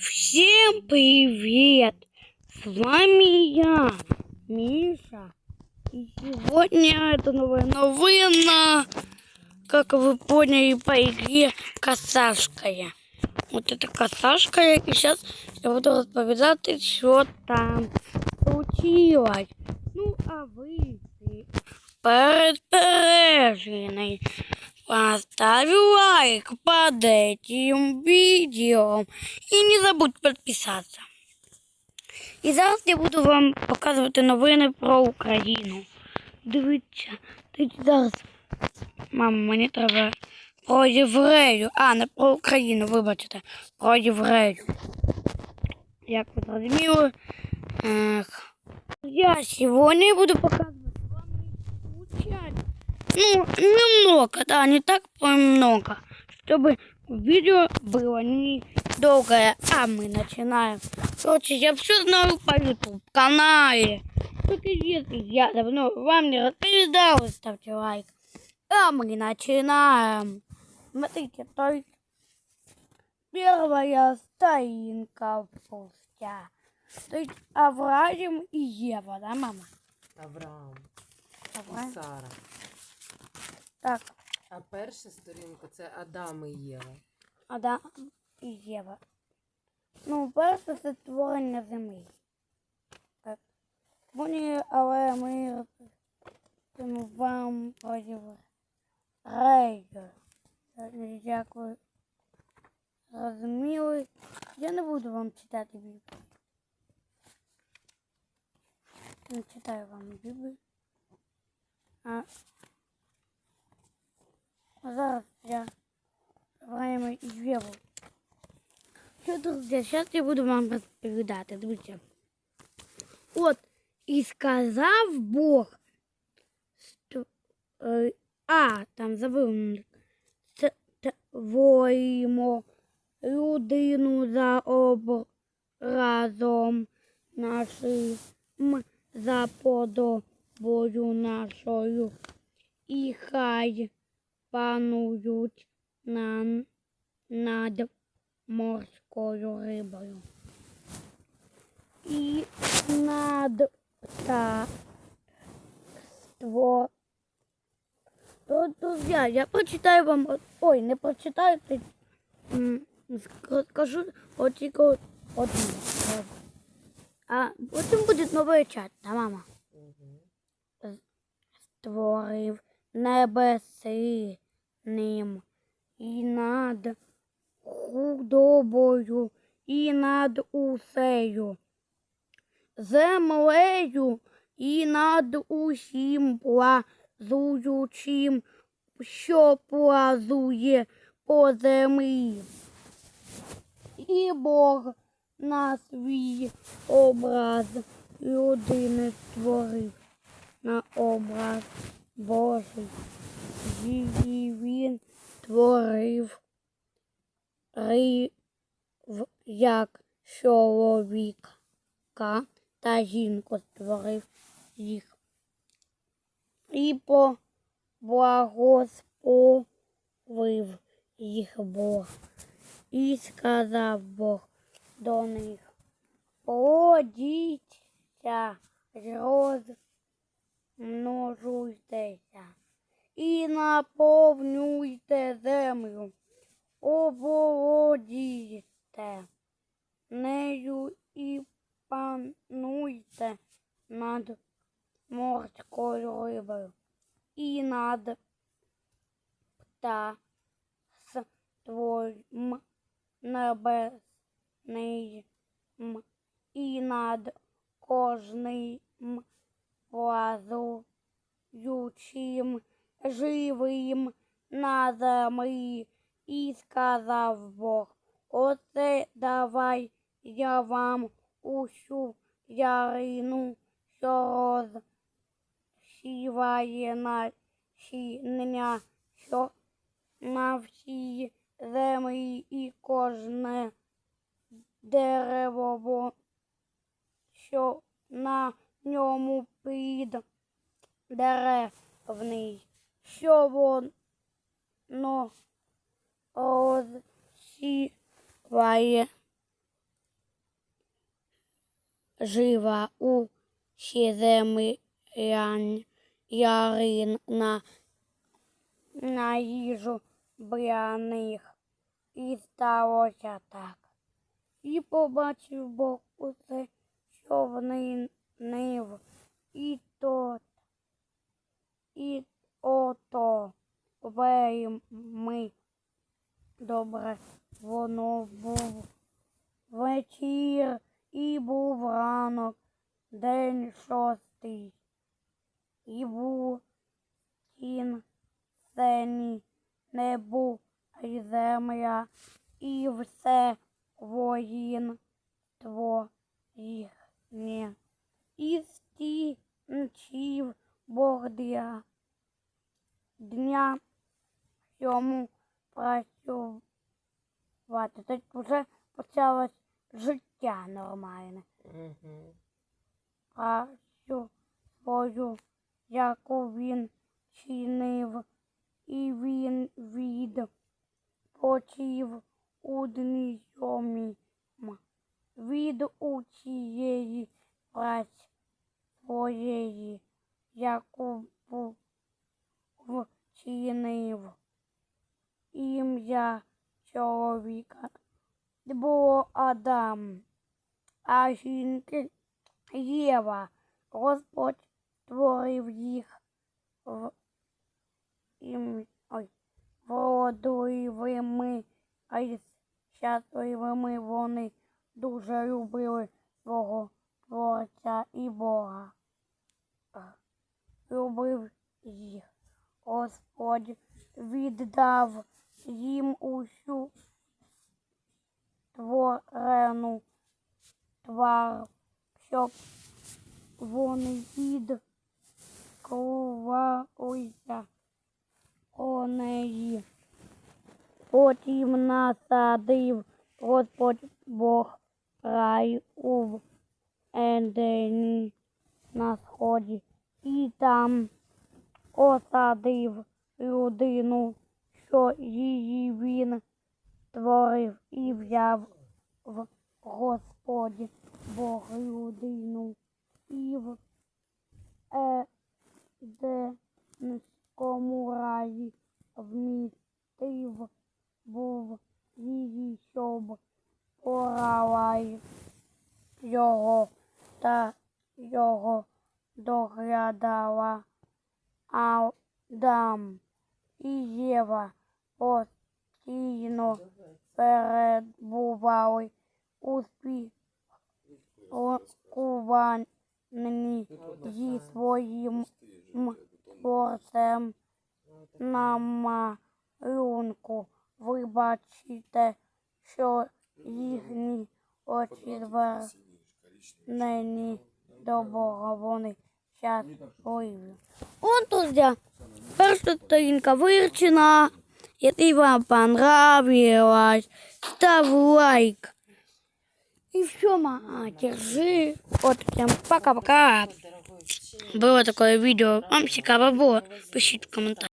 Всем привет! С вами я, Миша. И сегодня это новая новина, как вы поняли по игре Косашкая. Вот это Косашкая, и сейчас я буду рассказать, что там случилось. Ну, а вы перед перегляном Поставь лайк под этим видео і не забудь підписатися. І зараз я буду вам показувати новини про Україну. Дивіться, дивіться зараз. Мама, мені треба про єврею. А, не про Україну, вибачте, про єврею. Як ви зрозуміли? Я сьогодні буду показувати. Ну, немного, да, не так много, чтобы видео было не долгое. А мы начинаем. Короче, я все знаю по YouTube канале. Только если я давно вам не рассказал, ставьте лайк. А мы начинаем. Смотрите, то есть первая стоинка пустя. То есть Авраам и Ева, да, мама? Авраам Авраам. і Сара. Так, А перша сторінка це Адам і Єва. Адам і Єва. Ну, перше це створення землі. Так. Вони, але ми розповімо вам про євреїв. Як ви розуміли, я не буду вам читати Біблію. Не читаю вам Біблію. А а зараз я Время Єву. Що, друзі, зараз я буду вам розповідати, друзі. От, і сказав Бог, що, е, а, там забив, це людину за образом нашим, за подобою нашою, і хай панують на, над морською рибою. І над птаство. Друзі, я прочитаю вам. Ой, не прочитаю, скажу от тільки одну. А потім буде новий чат, да, мама? Створив небеси ним і над худобою, і над усею, землею і над усім плазуючим, що плазує по землі. І Бог на свій образ людини створив на образ Божий. Її він творив рив як чоловіка та жінку створив їх. І поблагословив їх Бог. І сказав Бог до них, плодіться, розмножуйтеся і наповнюйте землю, оболодійте нею і пануйте над морською рибою і над птаством небесним і над кожним лазуючим живим на землі. І сказав Бог, оце давай я вам усю ярину, що розсіває насіння, що на всій землі і кожне дерево, що на ньому під деревний, що воно розсіває жива у землянь ярин на, на їжу бляних. І сталося так. І побачив Бог усе, що в нив, і тот, і ото. Вельми. Добре воно був вечір і був ранок, день шостий, і був кін сені, небу й земля, і все воїнство їхнє. І стінчив Бог для дня йому працювати. Тут вже почалось життя нормальне. Угу. Працю свою, яку він чинив, і він відпочив у дні сьомім. Від усієї праці своєї, яку був вчинив. Ім'я чоловіка було Адам, а жінки Єва. Господь створив їх в ім... Ой, вродливими, а й щасливими вони дуже любили свого Творця і Бога. Любив їх. Господь віддав їм усю творену твар, щоб вони відкувалися о неї. Потім насадив Господь Бог рай у Едені на сході. І там осадив людину, що її він створив і взяв в Господі Бог людину. І в Едемському раї вмістив був її, щоб порала його. Та його доглядала Адам і Єва постійно перебували у спілкуванні зі своїм творцем на малюнку. Ви бачите, що їхні очі звернені до Бога, вони щасливі. Он тут я. Перша сторінка вивчена. Если вам понравилось, ставь лайк. И все, мама, держи. Вот, всем пока-пока. Дорогой вчитель. Было такое видео. Вам цікаво було? Пишіть в коментарях.